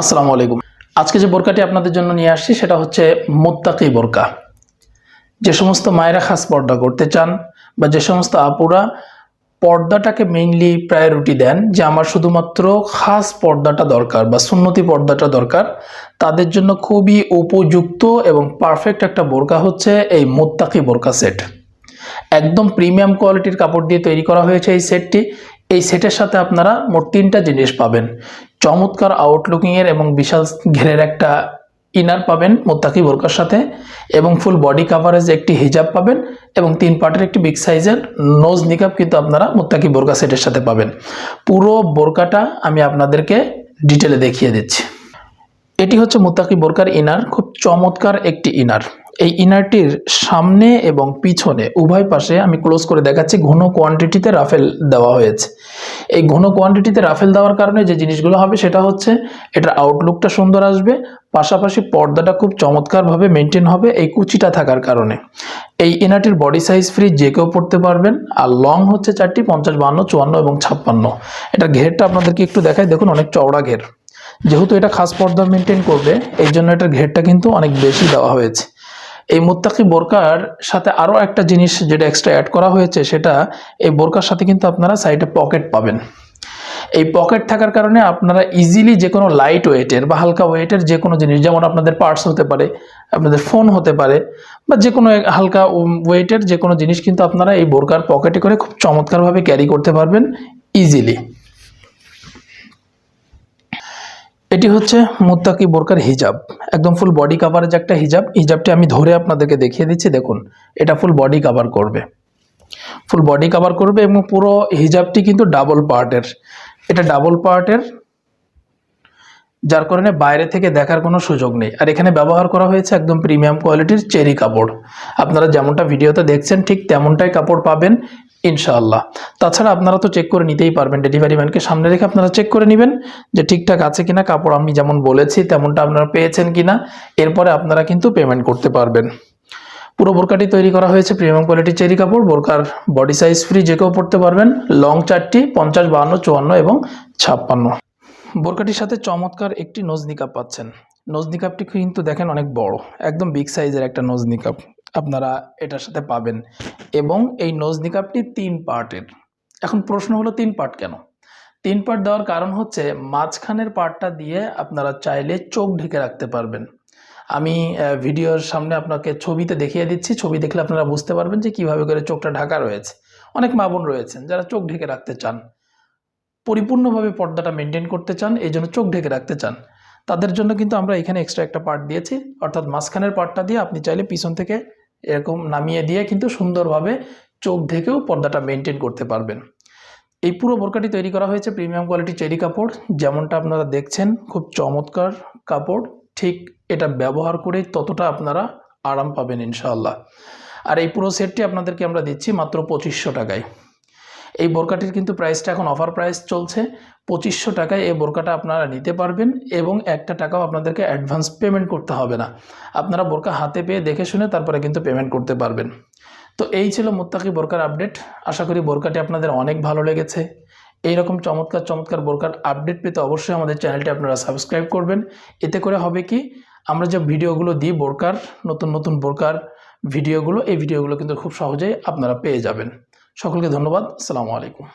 আসসালামু আলাইকুম। আজকে যে বোরকাটি আপনাদের জন্য নিয়ে আসছি, সেটা হচ্ছে মোত্তাকি বোরকা। যে সমস্ত মায়েরা খাস পর্দা করতে চান বা যে সমস্ত আপুরা পর্দাটাকে মেইনলি প্রায়োরিটি দেন, যে আমার শুধুমাত্র খাস পর্দাটা দরকার বা সুন্নতি পর্দাটা দরকার, তাদের জন্য খুবই উপযুক্ত এবং পারফেক্ট একটা বোরকা হচ্ছে এই মোত্তাকি বোরকা সেট। একদম প্রিমিয়াম কোয়ালিটির কাপড় দিয়ে তৈরি করা হয়েছে এই সেটটি। এই সেটের সাথে আপনারা মোট তিনটা জিনিস পাবেন। চমৎকার আউটলুকিংয়ের এবং বিশাল ঘেরের একটা ইনার পাবেন মোত্তাকি বোরকার সাথে এবং ফুল বডি কাভারেজ একটি হিজাব পাবেন এবং তিন পার্টের একটি বিগ সাইজের নোজ নিকাপ কিন্তু আপনারা মোত্তাকি বোরকা সেটের সাথে পাবেন। পুরো বোরকাটা আমি আপনাদেরকে ডিটেলে দেখিয়ে দিচ্ছি। এটি হচ্ছে মুত্তাকি বোরকার ইনার খুব চমৎকার একটি ইনার এই ইনারটির সামনে এবং পিছনে, উভয় পাশে আমি ক্লোজ করে দেখাচ্ছি, ঘন কোয়ান্টিটিতে রাফেল দেওয়া হয়েছে। এই ঘন কোয়ান্টিটিতে রাফেল দেওয়ার কারণে যে জিনিসগুলো হবে সেটা হচ্ছে, এটার আউটলুকটা সুন্দর আসবে, পাশাপাশি পর্দাটা খুব চমৎকারভাবে মেনটেন হবে এই কুচিটা থাকার কারণে। এই ইনারটির বডি সাইজ ফ্রি যে কেউ পড়তে পারবেন, আর লং হচ্ছে চারটি, পঞ্চাশ, বান্ন, চুয়ান্ন এবং ছাপ্পান্ন। এটার ঘেরটা আপনাদেরকে একটু দেখাই, দেখুন অনেক চওড়া ঘের। যেহেতু এটা খাস পর্দা মেনটেন করবে এই জন্য এটার ঘেরটা কিন্তু অনেক বেশি দেওয়া হয়েছে। এই মুত্তাকি বোরকার সাথে আরও একটা জিনিস যেটা এক্সট্রা অ্যাড করা হয়েছে, সেটা এই বোরকার সাথে কিন্তু আপনারা সাইডে পকেট পাবেন। এই পকেট থাকার কারণে আপনারা ইজিলি যে কোনো লাইট ওয়েটের বা হালকা ওয়েটের যে কোনো জিনিস, যেমন আপনাদের পার্টস হতে পারে, আপনাদের ফোন হতে পারে, বা যে কোনো হালকা ওয়েটের যে কোনো জিনিস কিন্তু আপনারা এই বোরকার পকেটে করে খুব চমৎকারভাবে ক্যারি করতে পারবেন ইজিলি এটি হচ্ছে মুত্তাকি বোরকার হিজাব। একদম ফুল বডি কাভারেজ একটা হিজাব, হিজাবটি আমি ধরে আপনাদেরকে দেখিয়ে দিচ্ছি, দেখুন, এটা ফুল বডি কাভার করবে। ফুল বডি কাভার করবে এবং পুরো হিজাবটি কিন্তু ডাবল পার্টের এটা ডাবল পার্টের যার কারণে বাইরে থেকে দেখার কোনো সুযোগ নেই। আর এখানে ব্যবহার করা হয়েছে একদম প্রিমিয়াম কোয়ালিটির চেরি কাপড়। আপনারা যেমনটা ভিডিওতে দেখছেন, ঠিক তেমনটাই কাপড় পাবেন। ইনশাআল্লাহ। তাছাড়া আপনারা তো চেক করে নিতেই পারবেন। ডেলিভারি ম্যানকে সামনে রেখে আপনারা চেক করে নেবেন যে ঠিকঠাক আছে কিনা, কাপড় আমি যেমন বলেছি তেমনটা আপনারা পেয়েছেন কিনা। এরপরে আপনারা কিন্তু পেমেন্ট করতে পারবেন। পুরো বোরকাটি তৈরি করা হয়েছে প্রিমিয়াম কোয়ালিটি চেরি কাপড়। বোরকার বডি সাইজ ফ্রি যে কেউ পড়তে পারবেন। লং চারটি, পঞ্চাশ, বাহান্ন, চুয়ান্ন এবং ছাপ্পান্ন। বোরকাটির সাথে চমৎকার একটি নোজ নিকাপ পাচ্ছেন। নজনিকাপটি কিন্তু দেখেন অনেক বড়, একদম বিগ সাইজের একটা নোজ নিকাপ আপনারা এটার সাথে পাবেন। এবং এই নোজ নিকাপটি তিন পার্টের। এখন প্রশ্ন হলো, তিন পার্ট কেন? তিন পার্ট দেওয়ার কারণ হচ্ছে, মাঝখানের পার্টটা দিয়ে আপনারা চাইলে চোখ ঢেকে রাখতে পারবেন। আমি ভিডিওর সামনে আপনাকে ছবিতে দেখিয়ে দিচ্ছি। ছবি দেখলে আপনারা বুঝতে পারবেন যে কীভাবে করে চোখটা ঢাকা রয়েছে। অনেক মা বোন রয়েছেন যারা চোখ ঢেকে রাখতে চান। পরিপূর্ণভাবে পর্দাটা মেনটেন করতে চান, এই জন্য চোখ ঢেকে রাখতে চান। তাদের জন্য কিন্তু আমরা এখানে এক্সট্রা একটা পার্ট দিয়েছি। অর্থাৎ মাঝখানের পার্টটা দিয়ে আপনি চাইলে পিছন থেকে এরকম নামিয়ে দিয়ে কিন্তু সুন্দরভাবে চোখ ঢেকেও পর্দাটা মেনটেন করতে পারবেন। এই পুরো বোরকাটি তৈরি করা হয়েছে প্রিমিয়াম কোয়ালিটি চেরি কাপড়। যেমনটা আপনারা দেখছেন, খুব চমৎকার কাপড়। ঠিক এটা ব্যবহার করে ততটা আপনারা আরাম পাবেন ইনশাআল্লাহ। আর এই পুরো সেটটি আপনাদেরকে আমরা দিচ্ছি মাত্র পঁচিশশো টাকায়। এই বোরকাটির কিন্তু প্রাইসটা এখন অফার প্রাইস চলছে। পঁচিশশো টাকায় এই বোরকাটা আপনারা নিতে পারবেন এবং একটা টাকাও আপনাদেরকে অ্যাডভান্স পেমেন্ট করতে হবে না। আপনারা বোরকা হাতে পেয়ে দেখে শুনে তারপরে কিন্তু পেমেন্ট করতে পারবেন। তো এই ছিল মুত্তাকি বোরকার আপডেট আশা করি বোরকাটি আপনাদের অনেক ভালো লেগেছে। এইরকম চমৎকার চমৎকার বোরকার আপডেট পেতে অবশ্যই আমাদের চ্যানেলটি আপনারা সাবস্ক্রাইব করবেন। এতে করে হবে কি, আমরা যে ভিডিওগুলো দিই বোরকার, নতুন নতুন বোরকার ভিডিওগুলো, এই ভিডিওগুলো কিন্তু খুব সহজেই আপনারা পেয়ে যাবেন। সকলকে ধন্যবাদ। আসসালামু আলাইকুম।